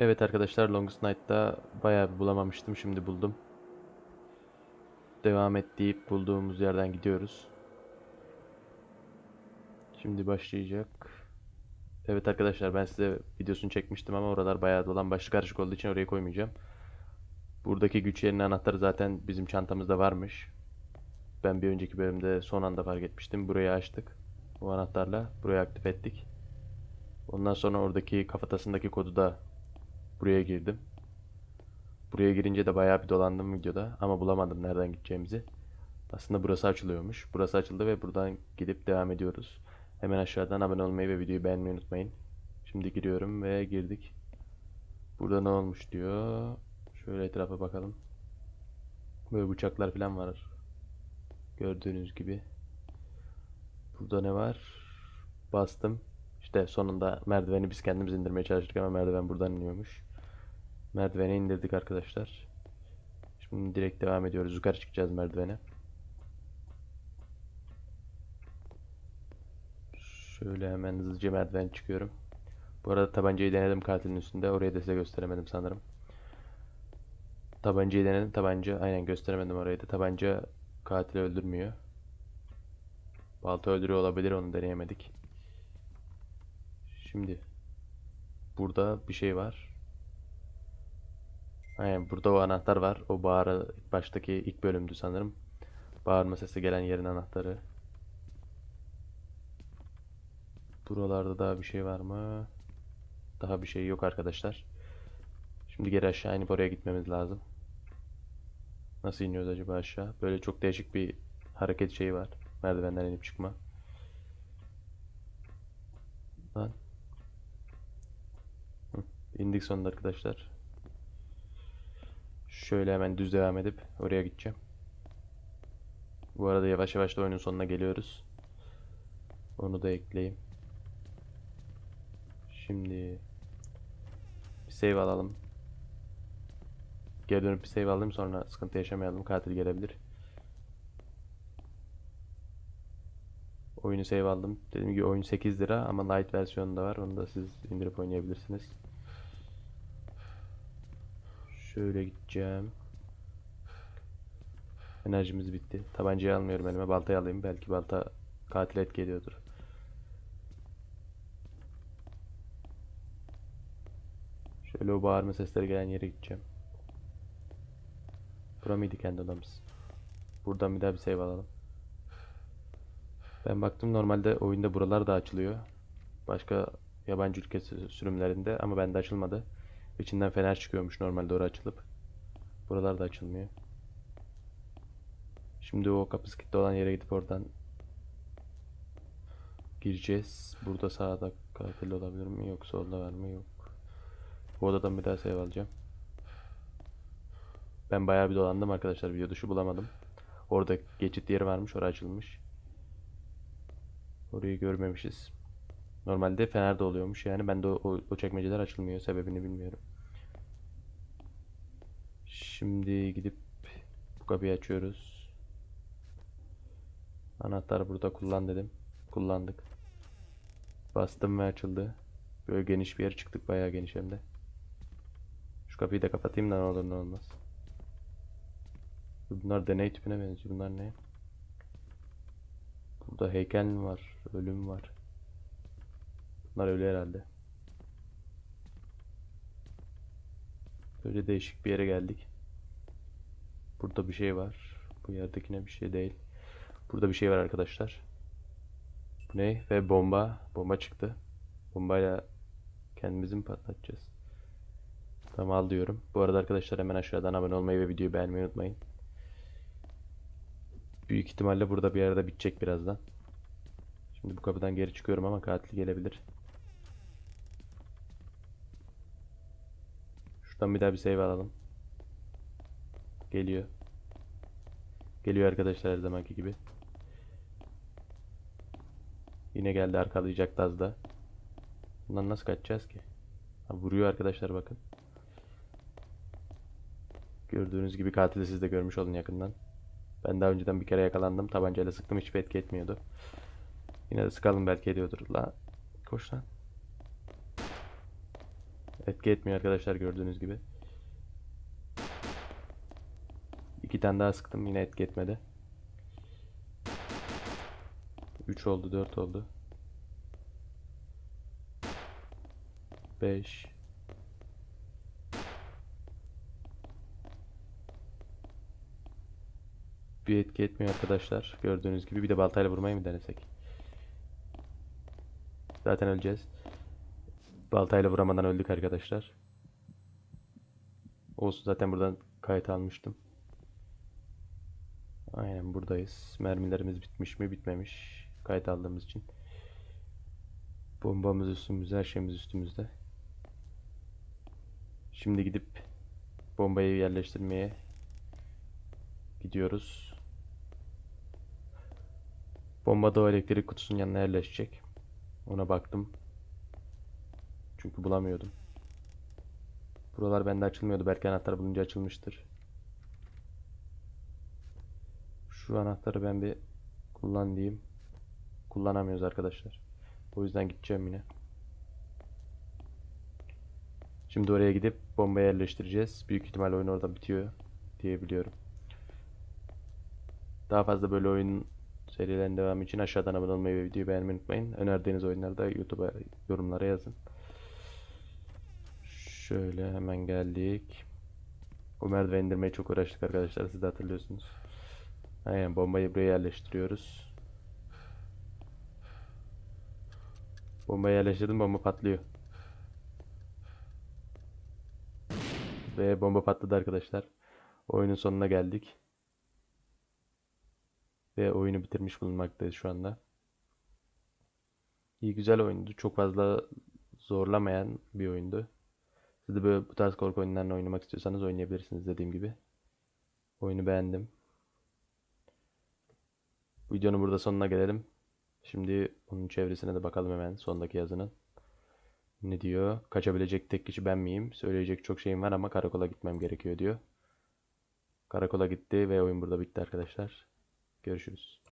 Evet arkadaşlar Longest Night'ta bayağı bir bulamamıştım. Şimdi buldum. Devam et deyip bulduğumuz yerden gidiyoruz. Şimdi başlayacak. Evet arkadaşlar ben size videosunu çekmiştim ama oralar bayağı dolan başlı karışık olduğu için oraya koymayacağım. Buradaki güç yerinin anahtarı zaten bizim çantamızda varmış. Ben bir önceki bölümde son anda fark etmiştim. Burayı açtık. Bu anahtarla burayı aktif ettik. Ondan sonra oradaki kafatasındaki kodu da buraya girdim. Buraya girince de bayağı bir dolandım videoda ama bulamadım nereden gideceğimizi. Aslında burası açılıyormuş. Burası açıldı ve buradan gidip devam ediyoruz. Hemen aşağıdan abone olmayı ve videoyu beğenmeyi unutmayın. Şimdi giriyorum ve girdik. Burada ne olmuş diyor. Şöyle etrafa bakalım. Böyle bıçaklar falan var. Gördüğünüz gibi. Burada ne var? Bastım. İşte sonunda merdiveni biz kendimiz indirmeye çalıştık ama merdiven buradan iniyormuş. Merdiveni indirdik arkadaşlar. Şimdi direkt devam ediyoruz. Yukarı çıkacağız merdivene. Şöyle hemen hızlıca merdiven çıkıyorum. Bu arada tabancayı denedim katilin üstünde. Orayı da size gösteremedim sanırım. Tabancayı denedim. Tabanca aynen gösteremedim orayı da. Tabanca katili öldürmüyor. Balta öldürüyor olabilir onu deneyemedik. Şimdi burada bir şey var. Aynen burada o anahtar var. O bağıra baştaki ilk bölümdü sanırım. Bağırma sesi gelen yerin anahtarı. Buralarda daha bir şey var mı? Daha bir şey yok arkadaşlar. Şimdi geri aşağı inip oraya gitmemiz lazım. Nasıl iniyoruz acaba aşağı? Böyle çok değişik bir hareket şeyi var. Merdivenden inip çıkma. Lan. Hı, İndik sonunda arkadaşlar. Şöyle hemen düz devam edip oraya gideceğim. Bu arada yavaş yavaş da oyunun sonuna geliyoruz. Onu da ekleyeyim. Şimdi bir save alalım. Geri dönüp bir save alayım sonra sıkıntı yaşamayalım. Katil gelebilir. Oyunu save aldım. Dediğim gibi oyun 8 lira ama light versiyonu da var. Onu da siz indirip oynayabilirsiniz. Şöyle gideceğim. Enerjimiz bitti. Tabancayı almıyorum elime. Baltayı alayım. Belki balta katil etki ediyordur. Şöyle o bağırma sesleri gelen yere gideceğim. Bura mıydı kendi odamız? Buradan bir daha bir save alalım. Ben baktım normalde oyunda buralar da açılıyor. Başka yabancı ülke sü- sürümlerinde ama bende açılmadı. İçinden fener çıkıyormuş normalde orası açılıp. Buralar da açılmıyor. Şimdi o kapısı kilitli olan yere gidip oradan gireceğiz. Burada sağda katil olabilir mi? Yok solda var mı? Yok. Bu odadan bir daha save alacağım. Ben bayağı bir dolandım arkadaşlar. Video dışı bulamadım. Orada geçit yeri varmış. Orası açılmış. Orayı görmemişiz. Normalde Fener'de oluyormuş. Yani bende o, o, o çekmeceler açılmıyor. Sebebini bilmiyorum. Şimdi gidip bu kapıyı açıyoruz. Anahtarı burada kullan dedim. Kullandık. Bastım ve açıldı. Böyle geniş bir yer çıktık. Bayağı geniş hem de. Şu kapıyı da kapatayım da ne olur ne olmaz. Bunlar deney tüpüne benziyor. Bunlar ne? Burada heykel mi var? Ölüm var. Bunlar ölü herhalde. Böyle değişik bir yere geldik. Burada bir şey var. Bu yerdekine bir şey değil. Burada bir şey var arkadaşlar. Bu ne? Ve bomba. Bomba çıktı. Bombayla kendimizi mi patlatacağız? Tamam al diyorum. Bu arada arkadaşlar hemen aşağıdan abone olmayı ve videoyu beğenmeyi unutmayın. Büyük ihtimalle burada bir yerde bitecek birazdan. Şimdi bu kapıdan geri çıkıyorum ama katil gelebilir. Şuradan bir daha bir save alalım. Geliyor. Geliyor arkadaşlar her zamanki gibi. Yine geldi arkalayacaktı az da. Bundan nasıl kaçacağız ki? Ha, vuruyor arkadaşlar bakın. Gördüğünüz gibi katili siz de görmüş olun yakından. Ben daha önceden bir kere yakalandım. Tabancayla sıktım hiçbir etki etmiyordu. Yine de sıkalım belki ediyordur. La koş lan. Etki etmiyor arkadaşlar gördüğünüz gibi. İki tane daha sıktım yine etki etmedi. 3 oldu 4 oldu. 5 Bir etki etmiyor arkadaşlar. Gördüğünüz gibi bir de baltayla vurmayı mı denesek? Zaten öleceğiz. Baltayla vuramadan öldük arkadaşlar. Olsun zaten buradan kayıt almıştım. Aynen buradayız. Mermilerimiz bitmiş mi? Bitmemiş. Kayıt aldığımız için. Bombamız üstümüzde, her şeyimiz üstümüzde. Şimdi gidip bombayı yerleştirmeye gidiyoruz. Bomba da o elektrik kutusunun yanına yerleşecek. Ona baktım. Çünkü bulamıyordum. Buralar bende açılmıyordu. Belki anahtar bulunca açılmıştır. Şu anahtarı ben bir kullan diyeyim. Kullanamıyoruz arkadaşlar. O yüzden gideceğim yine. Şimdi oraya gidip bombayı yerleştireceğiz. Büyük ihtimal oyun orada bitiyor diye biliyorum. Daha fazla böyle oyun serilerin devamı için aşağıdan abone olmayı ve videoyu beğenmeyi unutmayın. Önerdiğiniz oyunları da YouTube'a yorumlara yazın. Şöyle hemen geldik. Bu merdiven indirmeye çok uğraştık arkadaşlar. Siz de hatırlıyorsunuz. Aynen bombayı buraya yerleştiriyoruz. Bombayı yerleştirdim bomba patlıyor. Ve bomba patladı arkadaşlar. Oyunun sonuna geldik. Ve oyunu bitirmiş bulunmaktayız şu anda. İyi güzel oyundu. Çok fazla zorlamayan bir oyundu. Siz de böyle bu tarz korku oyunlarını oynamak istiyorsanız oynayabilirsiniz dediğim gibi. Oyunu beğendim. Videonun burada sonuna gelelim. Şimdi onun çevresine de bakalım hemen sondaki yazının. Ne diyor? Kaçabilecek tek kişi ben miyim? Söyleyecek çok şeyim var ama karakola gitmem gerekiyor diyor. Karakola gitti ve oyun burada bitti arkadaşlar. Görüşürüz.